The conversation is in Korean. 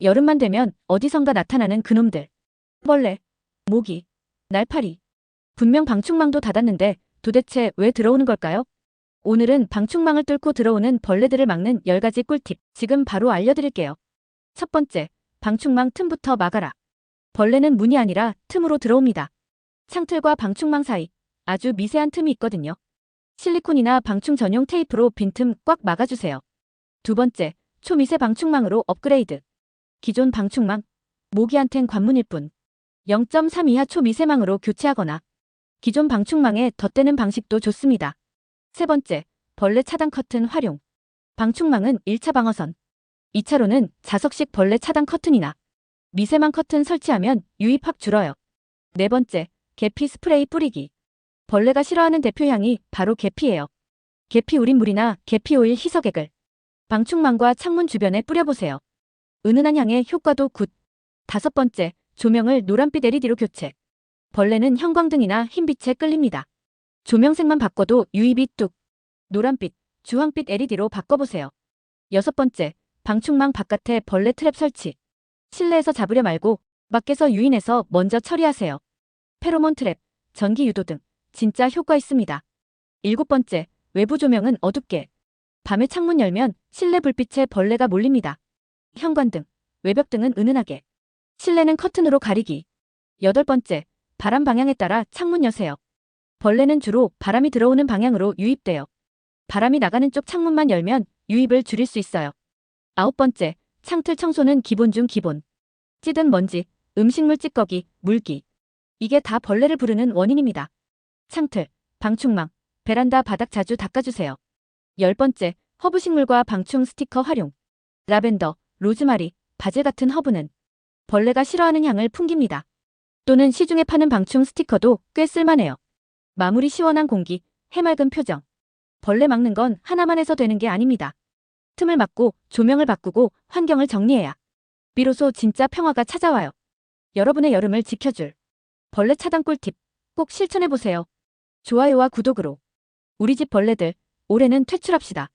여름만 되면 어디선가 나타나는 그놈들. 벌레, 모기, 날파리. 분명 방충망도 닫았는데 도대체 왜 들어오는 걸까요? 오늘은 방충망을 뚫고 들어오는 벌레들을 막는 10가지 꿀팁 지금 바로 알려드릴게요. 첫 번째, 방충망 틈부터 막아라. 벌레는 문이 아니라 틈으로 들어옵니다. 창틀과 방충망 사이 아주 미세한 틈이 있거든요. 실리콘이나 방충 전용 테이프로 빈틈 꽉 막아주세요. 두 번째, 초미세 방충망으로 업그레이드. 기존 방충망, 모기한텐 관문일 뿐. 0.3 이하 초미세망으로 교체하거나 기존 방충망에 덧대는 방식도 좋습니다. 세 번째, 벌레 차단 커튼 활용. 방충망은 1차 방어선. 2차로는 자석식 벌레 차단 커튼이나 미세망 커튼 설치하면 유입 확 줄어요. 네 번째, 계피 스프레이 뿌리기. 벌레가 싫어하는 대표 향이 바로 계피예요. 계피 우린 물이나 계피 오일 희석액을 방충망과 창문 주변에 뿌려보세요. 은은한 향의 효과도 굿. 다섯 번째, 조명을 노란빛 LED로 교체. 벌레는 형광등이나 흰빛에 끌립니다. 조명색만 바꿔도 유입이 뚝. 노란빛, 주황빛 LED로 바꿔보세요. 여섯 번째, 방충망 바깥에 벌레 트랩 설치. 실내에서 잡으려 말고 밖에서 유인해서 먼저 처리하세요. 페로몬 트랩, 전기 유도 등 진짜 효과 있습니다. 일곱 번째, 외부 조명은 어둡게. 밤에 창문 열면 실내 불빛에 벌레가 몰립니다. 현관등, 외벽 등은 은은하게. 실내는 커튼으로 가리기. 여덟 번째, 바람 방향에 따라 창문 여세요. 벌레는 주로 바람이 들어오는 방향으로 유입돼요. 바람이 나가는 쪽 창문만 열면 유입을 줄일 수 있어요. 아홉 번째, 창틀 청소는 기본 중 기본. 찌든 먼지, 음식물 찌꺼기, 물기. 이게 다 벌레를 부르는 원인입니다. 창틀, 방충망, 베란다 바닥 자주 닦아주세요. 열 번째, 허브식물과 방충 스티커 활용. 라벤더, 로즈마리, 바질 같은 허브는 벌레가 싫어하는 향을 풍깁니다. 또는 시중에 파는 방충 스티커도 꽤 쓸만해요. 마무리 시원한 공기, 해맑은 표정. 벌레 막는 건 하나만 해서 되는 게 아닙니다. 틈을 막고 조명을 바꾸고 환경을 정리해야 비로소 진짜 평화가 찾아와요. 여러분의 여름을 지켜줄 벌레 차단 꿀팁 꼭 실천해보세요. 좋아요와 구독으로 우리 집 벌레들 올해는 퇴출합시다.